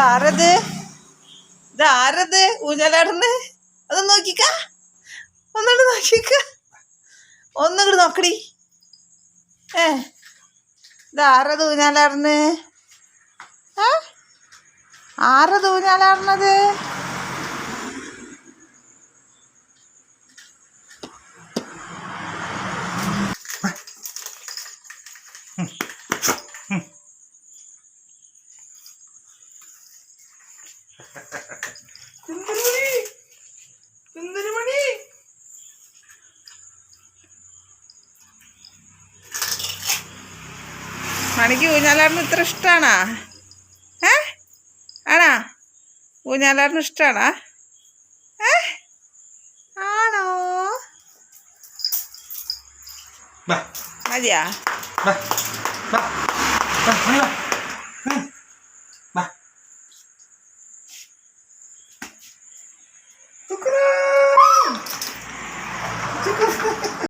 ഇതാരത്? ഇതാരത്? ഊഞ്ഞാലാടുന്ന്? അത് നോക്കിക്ക. ഒന്നുകൂടെ നോക്കിക്ക. ഒന്നുകൂടി നോക്കടി. ഏ. ഇതാരത് ഊഞ്ഞാലാടുന്ന്? ഏ? ആരത് ഊഞ്ഞാലാടുന്നത്? സുന്ദരമണി സുന്ദരമണി മണിക്ക് ഊഞ്ഞാലാറിന് ഇത്ര ഇഷ്ടാണാ? ഏ? ആണാ? ഊഞ്ഞാലാറിന് ഇഷ്ടാണാ? ഏ? ആണോ? മതിയാ. 福来